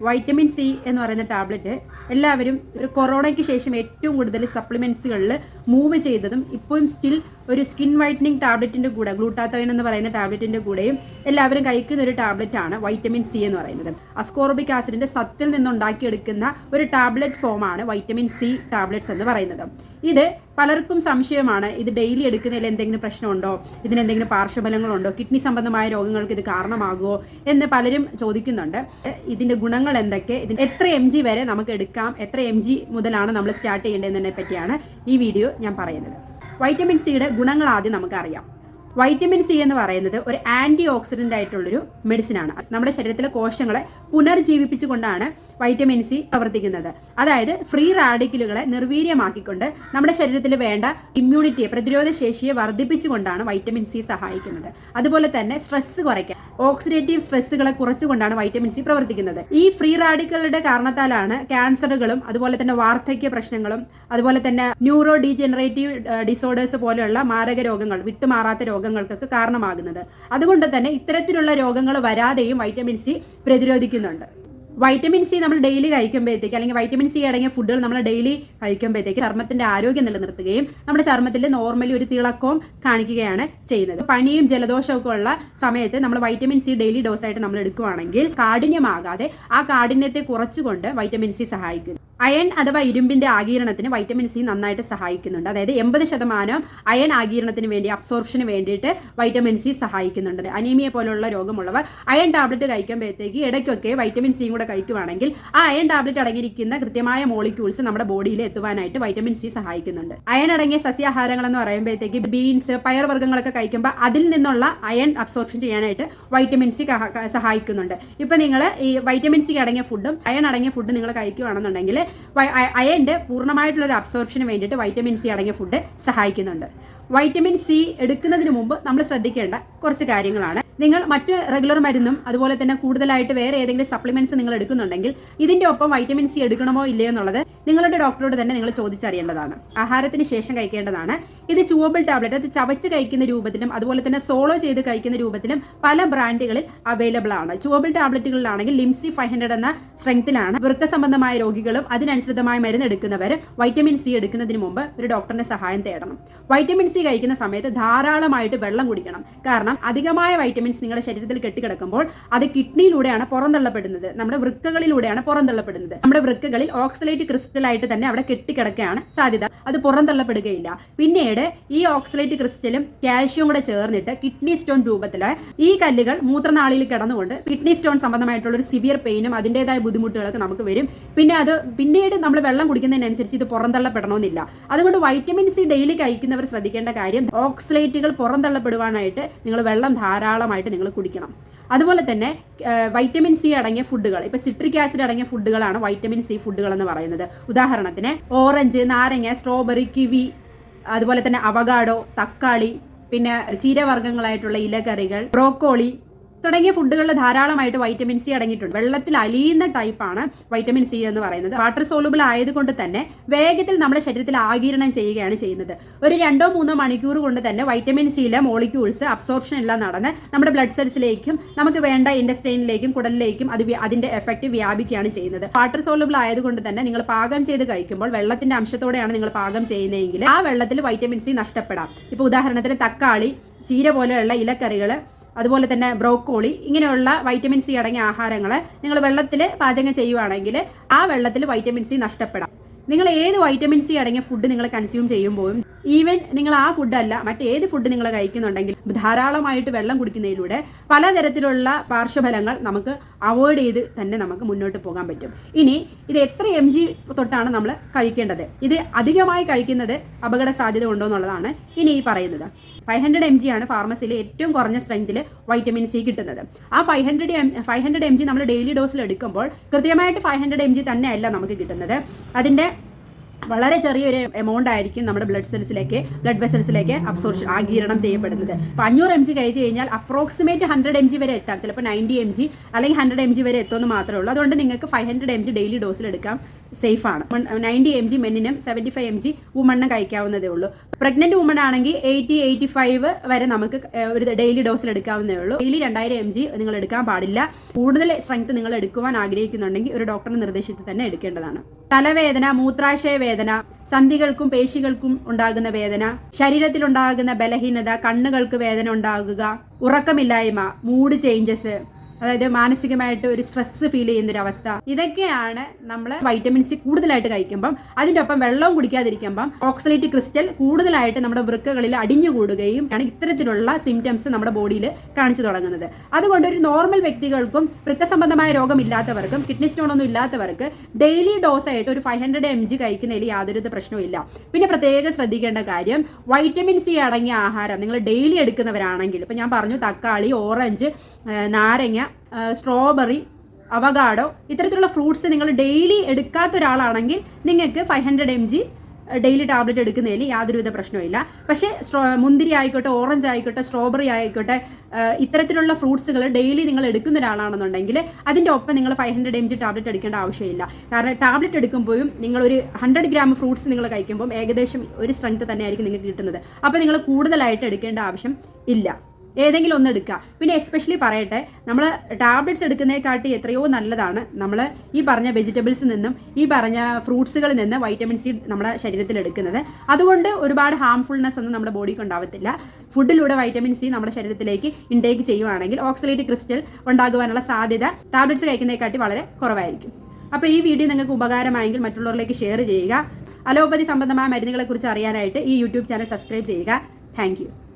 Vitamin C എന്ന് പറയുന്ന tablet എല്ലാവരും ഒരു കൊറോണയ്ക്ക് ശേഷം ഏറ്റവും കൂടുതൽ സപ്ലിമെൻസുകളിൽ മൂവ് ചെയ്തതും ഇപ്പോഴും സ്റ്റിൽ ഒരു സ്കിൻ വൈറ്റനിങ് ടാബ്ലറ്റിന്റെ കൂടെ ഗ്ലൂട്ടാത്തോയിൻ എന്ന് പറയുന്ന ടാബ്ലറ്റിന്റെ കൂടെയും എല്ലാവരും കഴിക്കുന്ന ഒരു ടാബ്ലറ്റാണ് വൈറ്റമിൻ സി എന്ന് പറയുന്നത്. അസ്കോർബിക് ആസിഡിന്റെ സത്തിൽ നിന്നുണ്ടാക്കിയെടുക്കുന്ന ഒരു ടാബ്ലറ്റ് ഫോമാണ് വൈറ്റമിൻ സി ടാബ്ലറ്റ്സ് എന്ന് പറയുന്നത്. ഇത് പലർക്കും സംശയമാണ് ഇത് ഡെയിലി എടുക്കുന്നതിൽ എന്തെങ്കിലും പ്രശ്നമുണ്ടോ? ഇതിന് എന്തെങ്കിലും പാർശ്വഫലങ്ങളുണ്ടോ? കിഡ്നി സംബന്ധമായ രോഗങ്ങൾക്ക് ഇത് കാരണമാകുമോ? എന്ന് പലരും ചോദിക്കുന്നുണ്ട്. ഇതിന്റെ ഗുണങ്ങൾ എന്തൊക്കെ? ഇതിന് എത്ര എം വരെ നമുക്ക് എടുക്കാം? എത്ര എം മുതലാണ് നമ്മൾ സ്റ്റാർട്ട് ചെയ്യേണ്ടതെന്നതിനെ പറ്റിയാണ് ഈ വീഡിയോ ഞാൻ പറയുന്നത്. വൈറ്റമിൻ സിയുടെ ഗുണങ്ങൾ ആദ്യം നമുക്കറിയാം. വൈറ്റമിൻ സി എന്ന് പറയുന്നത് ഒരു ആന്റി ഓക്സിഡന്റ് ആയിട്ടുള്ളൊരു മെഡിസിനാണ് നമ്മുടെ ശരീരത്തിലെ കോശങ്ങളെ പുനർജീവിപ്പിച്ചുകൊണ്ടാണ് വൈറ്റമിൻ സി പ്രവർത്തിക്കുന്നത്. അതായത് ഫ്രീ റാഡിക്കലുകളെ നിർവീര്യമാക്കിക്കൊണ്ട് നമ്മുടെ ശരീരത്തിൽ വേണ്ട ഇമ്മ്യൂണിറ്റിയെ പ്രതിരോധ ശേഷിയെ വർദ്ധിപ്പിച്ചുകൊണ്ടാണ് വൈറ്റമിൻ സി സഹായിക്കുന്നത്. അതുപോലെ തന്നെ സ്ട്രെസ് കുറയ്ക്കാൻ ഓക്സിഡേറ്റീവ് സ്ട്രെസ്സുകളെ കുറച്ചുകൊണ്ടാണ് വൈറ്റമിൻ സി പ്രവർത്തിക്കുന്നത്. ഈ ഫ്രീ റാഡിക്കലുകളുടെ കാരണത്താലാണ് ക്യാൻസറുകളും അതുപോലെ തന്നെ വാർദ്ധക്യ പ്രശ്നങ്ങളും അതുപോലെ തന്നെ ന്യൂറോ ഡീജനറേറ്റീവ് ഡിസോർഡേഴ്സ് പോലെയുള്ള മാരക രോഗങ്ങൾ വിട്ടുമാറാത്ത രോഗങ്ങൾക്കൊക്കെ കാരണമാകുന്നത്. അതുകൊണ്ട് തന്നെ ഇത്തരത്തിലുള്ള രോഗങ്ങൾ വരാതെയും വൈറ്റമിൻ സി പ്രതിരോധിക്കുന്നുണ്ട്. വൈറ്റമിൻ സി നമ്മൾ ഡെയിലി കഴിക്കുമ്പോഴത്തേക്ക് അല്ലെങ്കിൽ വൈറ്റമിൻ സി അടങ്ങിയ ഫുഡുകൾ നമ്മൾ ഡെയിലി കഴിക്കുമ്പോഴത്തേക്ക് ചർമ്മത്തിന്റെ ആരോഗ്യം നിലനിർത്തുകയും നമ്മുടെ ചർമ്മത്തിൽ നോർമലി ഒരു തിളക്കവും കാണിക്കുകയാണ് ചെയ്യുന്നത്. പനിയും ജലദോഷവും ഒക്കെ ഉള്ള സമയത്ത് നമ്മൾ വൈറ്റമിൻ സി ഡെയിലി ഡോസായിട്ട് നമ്മൾ എടുക്കുകയാണെങ്കിൽ കാഠിന്യമാകാതെ ആ കാഠിന്യത്തെ കുറച്ചുകൊണ്ട് വൈറ്റമിൻ സി സഹായിക്കുന്നു. അയൺ അഥവാ ഇരുമ്പിന്റെ ആകീരണത്തിന് വൈറ്റമിൻ സി നന്നായിട്ട് സഹായിക്കുന്നുണ്ട്. അതായത് എൺപത് ശതമാനം അയൺ ആകീരണത്തിന് വേണ്ടി അബ്സോർപ്ഷന് വേണ്ടിയിട്ട് വൈറ്റമിൻ സി സഹായിക്കുന്നുണ്ട്. അനീമിയ പോലുള്ള രോഗമുള്ളവർ അയൺ ടാബ്ലറ്റ് കഴിക്കുമ്പോഴത്തേക്ക് ഇടയ്ക്കൊക്കെ വൈറ്റമിൻ സിയും കൂടെ കഴിക്കുവാണെങ്കിൽ ആ അയൺ ടാബ്ലറ്റ് അടങ്ങിയിരിക്കുന്ന കൃത്യമായ മോളിക്യൂൾസ് നമ്മുടെ ബോഡിയിൽ എത്തുവാനായിട്ട് വൈറ്റമിൻ സി സഹായിക്കുന്നുണ്ട്. അയൺ അടങ്ങിയ സസ്യാഹാരങ്ങൾ എന്ന് പറയുമ്പോഴത്തേക്ക് ബീൻസ് പയർവർഗങ്ങളൊക്കെ കഴിക്കുമ്പോൾ അതിൽ നിന്നുള്ള അയൺ അബ്സോർപ്ഷൻ ചെയ്യാനായിട്ട് വൈറ്റമിൻ സി സഹായിക്കുന്നുണ്ട്. ഇപ്പം നിങ്ങൾ ഈ വൈറ്റമിൻ സി അടങ്ങിയ ഫുഡും അയൺ അടങ്ങിയ ഫുഡും നിങ്ങൾ കഴിക്കുകയാണെന്നുണ്ടെങ്കിൽ അയന്റെ പൂർണമായിട്ടുള്ള ഒരു അബ്സോർപ്ഷന് വേണ്ടിയിട്ട് വൈറ്റമിൻ സി അടങ്ങിയ ഫുഡ് സഹായിക്കുന്നുണ്ട്. വൈറ്റമിൻ സി എടുക്കുന്നതിന് മുമ്പ് നമ്മൾ ശ്രദ്ധിക്കേണ്ട കുറച്ച് കാര്യങ്ങളാണ്. നിങ്ങൾ മറ്റ് റെഗുലർ മരുന്നും അതുപോലെ തന്നെ കൂടുതലായിട്ട് വേറെ ഏതെങ്കിലും സപ്ലിമെന്റ്സ് നിങ്ങൾ എടുക്കുന്നുണ്ടെങ്കിൽ ഇതിന്റെ ഒപ്പം വൈറ്റമിൻ സി എടുക്കണമോ ഇല്ലയോ എന്നുള്ളത് നിങ്ങളുടെ ഡോക്ടറോട് തന്നെ നിങ്ങൾ ചോദിച്ചറിയേണ്ടതാണ്. ആഹാരത്തിന് ശേഷം കഴിക്കേണ്ടതാണ്. ഇത് ചുവബിൾ ടാബ്ലറ്റ് അത് ചവച്ച് കഴിക്കുന്ന രൂപത്തിലും അതുപോലെ തന്നെ സോളോ ചെയ്ത് കഴിക്കുന്ന രൂപത്തിലും പല ബ്രാൻഡുകളിൽ അവൈലബിൾ ആണ്. ചുവബിൾ ടാബ്ലറ്റുകളിലാണെങ്കിൽ ലിംസി ഫൈവ് ഹൺഡ്രഡ് എന്ന സ്ട്രെങ്ത്തിലാണ് വൃക്ക സംബന്ധമായ രോഗികളും അതിനനുസൃതമായ മരുന്ന് എടുക്കുന്നവർ വൈറ്റമിൻ സി എടുക്കുന്നതിന് മുമ്പ് ഒരു ഡോക്ടറിന്റെ സഹായം തേടണം. വൈറ്റമിൻ സി കഴിക്കുന്ന സമയത്ത് ധാരാളമായിട്ട് വെള്ളം കുടിക്കണം. കാരണം അധികമായ വൈറ്റമിൻസ് നിങ്ങളുടെ ശരീരത്തിൽ കെട്ടിക്കിടക്കുമ്പോൾ അത് കിഡ്നിയിലൂടെയാണ് പുറന്തള്ളപ്പെടുന്നത്. നമ്മുടെ വൃക്കകളിലൂടെയാണ് പുറന്തള്ളപ്പെടുന്നത്. നമ്മുടെ വൃക്കകളിൽ ഓക്സലേറ്റ് ക്രിസ്റ്റൽ ആയിട്ട് തന്നെ അവിടെ കെട്ടിക്കിടക്കുകയാണ് സാധ്യത. അത് പുറന്തള്ളപ്പെടുകയില്ല. പിന്നീട് ഈ ഓക്സലേറ്റ് ക്രിസ്റ്റലും കാൽഷ്യം കൂടെ ചേർന്നിട്ട് കിഡ്നി സ്റ്റോൺ രൂപത്തിൽ ഈ കല്ലുകൾ മൂത്രനാളിയിൽ കിടന്നുകൊണ്ട് കിഡ്നി സ്റ്റോൺ സംബന്ധമായിട്ടുള്ള ഒരു സിവിയർ പെയിനും അതിന്റെതായ ബുദ്ധിമുട്ടുകളൊക്കെ നമുക്ക് വരും. പിന്നെ അത് പിന്നീട് നമ്മൾ വെള്ളം കുടിക്കുന്നതിനനുസരിച്ച് ഇത് പുറന്തള്ളപ്പെടണമെന്നില്ല. അതുകൊണ്ട് വൈറ്റമിൻ സി ഡെയിലി കഴിക്കുന്നവർ ശ്രദ്ധിക്കേണ്ട കാര്യം ഓക്സലേറ്റുകൾ പുറന്തള്ളപ്പെടുവാനായിട്ട് നിങ്ങൾ വെള്ളം ധാരാളമായിട്ട് നിങ്ങൾ കുടിക്കണം. അതുപോലെ തന്നെ വൈറ്റമിൻ സി അടങ്ങിയ ഫുഡുകൾ ഇപ്പോൾ സിട്രിക് ആസിഡ് അടങ്ങിയ ഫുഡുകളാണ് വൈറ്റമിൻ സി ഫുഡുകൾ എന്ന് പറയുന്നത്. ഉദാഹരണത്തിന് ഓറഞ്ച് നാരങ്ങ സ്ട്രോബെറി കിവി അതുപോലെ തന്നെ അവഗാഡോ തക്കാളി പിന്നെ ചീരവർഗങ്ങളായിട്ടുള്ള ഇലക്കറികൾ ബ്രോക്കോളി തുടങ്ങിയ ഫുഡുകളിൽ ധാരാളമായിട്ട് വൈറ്റമിൻ സി അടങ്ങിയിട്ടുണ്ട്. വെള്ളത്തിൽ അലിയുന്ന ടൈപ്പാണ് വൈറ്റമിൻ സി എന്ന് പറയുന്നത്. വാട്ടർ സോളുബിൾ ആയതുകൊണ്ട് തന്നെ വേഗത്തിൽ നമ്മുടെ ശരീരത്തിൽ ആകിരണം ചെയ്യുകയാണ് ചെയ്യുന്നത്. ഒരു രണ്ടോ മൂന്നോ മണിക്കൂർ കൊണ്ട് തന്നെ വൈറ്റമിൻ സിയിലെ മോളിക്യൂൾസ് അബ്സോർപ്ഷൻ എല്ലാം നടന്ന് നമ്മുടെ ബ്ലഡ് സെൽസിലേക്കും നമുക്ക് വേണ്ട ഇൻഡസ്ട്രീനിലേക്കും കുടലിലേക്കും അത് അതിന്റെ എഫക്റ്റ് വ്യാപിക്കുകയാണ് ചെയ്യുന്നത്. വാട്ടർ സോളുബിൾ ആയതുകൊണ്ട് തന്നെ നിങ്ങൾ പാകം ചെയ്ത് കഴിക്കുമ്പോൾ വെള്ളത്തിന്റെ അംശത്തോടെയാണ് നിങ്ങൾ പാകം ചെയ്യുന്നതെങ്കിൽ ആ വെള്ളത്തിൽ വൈറ്റമിൻ സി നഷ്ടപ്പെടാം. ഇപ്പോൾ ഉദാഹരണത്തിന് തക്കാളി ചീര പോലെയുള്ള ഇലക്കറികൾ അതുപോലെ തന്നെ ബ്രോക്കോളി ഇങ്ങനെയുള്ള വൈറ്റമിൻ സി അടങ്ങിയ ആഹാരങ്ങൾ നിങ്ങൾ വെള്ളത്തിൽ പാചകം ചെയ്യുവാണെങ്കിൽ ആ വെള്ളത്തിൽ വൈറ്റമിൻ സി നഷ്ടപ്പെടാം. നിങ്ങൾ ഏത് വൈറ്റമിൻ സി അടങ്ങിയ ഫുഡ് നിങ്ങൾ കൺസ്യൂം ചെയ്യുമ്പോഴും ഈവൻ നിങ്ങൾ ആ ഫുഡല്ല മറ്റേത് ഫുഡ് നിങ്ങൾ കഴിക്കുന്നുണ്ടെങ്കിൽ ധാരാളമായിട്ട് വെള്ളം കുടിക്കുന്നതിലൂടെ പലതരത്തിലുള്ള പാർശ്വഫലങ്ങൾ നമുക്ക് അവോയ്ഡ് ചെയ്ത് തന്നെ നമുക്ക് മുന്നോട്ട് പോകാൻ പറ്റും. ഇനി ഇത് എത്ര എം ജി തൊട്ടാണ് നമ്മൾ കഴിക്കേണ്ടത്? ഇത് അധികമായി കഴിക്കുന്നത് അപകട സാധ്യത ഉണ്ടോ എന്നുള്ളതാണ് ഇനി ഈ പറയുന്നത്. ഫൈവ് ഹൺഡ്രഡ് എം ജി ആണ് ഫാർമസിയിൽ ഏറ്റവും കുറഞ്ഞ സ്ട്രെങ്തിൽ വൈറ്റമിൻ സി കിട്ടുന്നത്. ആ five hundred M five hundred M G നമ്മൾ ഡെയിലി ഡോസിൽ എടുക്കുമ്പോൾ കൃത്യമായിട്ട് ഫൈവ് ഹൺഡ്രഡ് എം ജി തന്നെയല്ല നമുക്ക് കിട്ടുന്നത്. അതിന്റെ വളരെ ചെറിയൊരു എമൗണ്ട് ആയിരിക്കും നമ്മുടെ ബ്ലഡ് സെൽസിലേക്ക് ബ്ലഡ് വെസൽസിലേക്ക് അബ്സോർഷൻ ആഗീരണം ചെയ്യപ്പെടുന്നത്. അപ്പോൾ അഞ്ഞൂറ് എം ജി കഴിച്ച് കഴിഞ്ഞാൽ അപ്രോക്സിമേറ്റ് ഹൺഡ്രഡ് എം ജി വരെ എത്താം. ചിലപ്പോൾ നയന്റി എം ജി അല്ലെങ്കിൽ ഹൺഡ്രഡ് എം ജി വരെ എത്തുമെന്ന് മാത്രമേ ഉള്ളൂ. അതുകൊണ്ട് നിങ്ങൾക്ക് five hundred M G daily ഡോസിൽ എടുക്കാം. സേഫാണ്. നയന്റി എം ജി മെന്നിനും സെവന്റി ഫൈവ് എം ജി വുമണ്ണും കഴിക്കാവുന്നതേ ഉള്ളൂ. പ്രഗ്നന്റ് വുമൺ ആണെങ്കിൽ എയ്റ്റി എയ്റ്റി ഫൈവ് വരെ നമുക്ക് ഒരു ഡെയിലി ഡോസിൽ എടുക്കാവുന്നതേ ഉള്ളൂ. ഡെയിലി രണ്ടായിരം എം ജി നിങ്ങൾ എടുക്കാൻ പാടില്ല. കൂടുതൽ സ്ട്രെങ്ത് നിങ്ങൾ എടുക്കുവാൻ ആഗ്രഹിക്കുന്നുണ്ടെങ്കിൽ ഒരു ഡോക്ടറുടെ നിർദ്ദേശത്തിൽ തന്നെ എടുക്കേണ്ടതാണ്. തലവേദന മൂത്രാശയ വേദന സന്ധികൾക്കും പേശികൾക്കും ഉണ്ടാകുന്ന വേദന ശരീരത്തിലുണ്ടാകുന്ന ബലഹീനത കണ്ണുകൾക്ക് വേദന ഉണ്ടാകുക ഉറക്കമില്ലായ്മ മൂഡ് ചേഞ്ചസ് അതായത് മാനസികമായിട്ട് ഒരു സ്ട്രെസ് ഫീൽ ചെയ്യുന്ന ഒരു അവസ്ഥ ഇതൊക്കെയാണ് നമ്മൾ വൈറ്റമിൻ സി കൂടുതലായിട്ട് കഴിക്കുമ്പം അതിന്റെ ഒപ്പം വെള്ളവും കുടിക്കാതിരിക്കുമ്പം ഓക്സലേറ്റ് ക്രിസ്റ്റൽ കൂടുതലായിട്ട് നമ്മുടെ വൃക്കകളിൽ അടിഞ്ഞുകൂടുകയും ആണ് ഇത്തരത്തിലുള്ള സിംറ്റംസ് നമ്മുടെ ബോഡിയിൽ കാണിച്ചു തുടങ്ങുന്നത്. അതുകൊണ്ട് ഒരു നോർമൽ വ്യക്തികൾക്കും വൃക്ക സംബന്ധമായ രോഗമില്ലാത്തവർക്കും കിഡ്നി സ്റ്റോണൊന്നും ഇല്ലാത്തവർക്ക് ഡെയിലി ഡോസ് ആയിട്ട് ഒരു ഫൈവ് ഹൺഡ്രഡ് എം ജി കഴിക്കുന്നതിൽ യാതൊരു പ്രശ്നവും ഇല്ല. പിന്നെ പ്രത്യേകം ശ്രദ്ധിക്കേണ്ട കാര്യം വൈറ്റമിൻ സി അടങ്ങിയ ആഹാരം നിങ്ങൾ ഡെയിലി എടുക്കുന്നവരാണെങ്കിൽ ഇപ്പം ഞാൻ പറഞ്ഞു തക്കാളി ഓറഞ്ച് നാരങ്ങ സ്ട്രോബെറി അവഗാഡോ ഇത്തരത്തിലുള്ള ഫ്രൂട്ട്സ് നിങ്ങൾ ഡെയിലി എടുക്കാത്ത ഒരാളാണെങ്കിൽ നിങ്ങൾക്ക് five hundred M G daily tablet എടുക്കുന്നതിൽ യാതൊരുവിധ പ്രശ്നവുമില്ല. പക്ഷേ സ്ട്രോ മുന്തിരി ആയിക്കോട്ടെ ഓറഞ്ച് ആയിക്കോട്ടെ സ്ട്രോബെറി ആയിക്കോട്ടെ ഇത്തരത്തിലുള്ള ഫ്രൂട്ട്സുകൾ ഡെയിലി നിങ്ങൾ എടുക്കുന്ന ഒരാളാണെന്നുണ്ടെങ്കിൽ അതിന്റെ ഒപ്പം നിങ്ങൾ five hundred M G tablet എടുക്കേണ്ട ആവശ്യമില്ല. കാരണം ടാബ്ലറ്റ് എടുക്കുമ്പോഴും നിങ്ങളൊരു ഹൺഡ്രഡ് ഗ്രാം ഫ്രൂട്ട്സ് നിങ്ങൾ കഴിക്കുമ്പോൾ ഏകദേശം ഒരു സ്ട്രെങ്ത് തന്നെയായിരിക്കും നിങ്ങൾക്ക് കിട്ടുന്നത്. അപ്പോൾ നിങ്ങൾ കൂടുതലായിട്ട് എടുക്കേണ്ട ആവശ്യം ഇല്ല. ഏതെങ്കിലും ഒന്ന് എടുക്കുക പിന്നെ എസ്പെഷ്യലി പറയട്ടെ നമ്മൾ ടാബ്ലറ്റ്സ് എടുക്കുന്നതിനെക്കാട്ടി എത്രയോ നല്ലതാണ് നമ്മൾ ഈ പറഞ്ഞ വെജിറ്റബിൾസിൽ നിന്നും ഈ പറഞ്ഞ ഫ്രൂട്ട്സുകളിൽ നിന്ന് വൈറ്റമിൻ സി നമ്മുടെ ശരീരത്തിൽ എടുക്കുന്നത്. അതുകൊണ്ട് ഒരുപാട് ഹാംഫുൾനെസ് ഒന്നും നമ്മുടെ ബോഡിക്ക് ഉണ്ടാവത്തില്ല. ഫുഡിലൂടെ വൈറ്റമിൻ സി നമ്മുടെ ശരീരത്തിലേക്ക് ഇൻടേക്ക് ചെയ്യുവാണെങ്കിൽ ഓക്സലേറ്റ് ക്രിസ്റ്റൽ ഉണ്ടാകുവാനുള്ള സാധ്യത ടാബ്ലറ്റ്സ് കഴിക്കുന്നതിനെക്കാട്ടി വളരെ കുറവായിരിക്കും. അപ്പോൾ ഈ വീഡിയോ നിങ്ങൾക്ക് ഉപകാരമായെങ്കിൽ മറ്റുള്ളവരിലേക്ക് ഷെയർ ചെയ്യുക. അലോപ്പതി സംബന്ധമായ മരുന്നുകളെക്കുറിച്ച് അറിയാനായിട്ട് ഈ യൂട്യൂബ് ചാനൽ സബ്സ്ക്രൈബ് ചെയ്യുക. താങ്ക്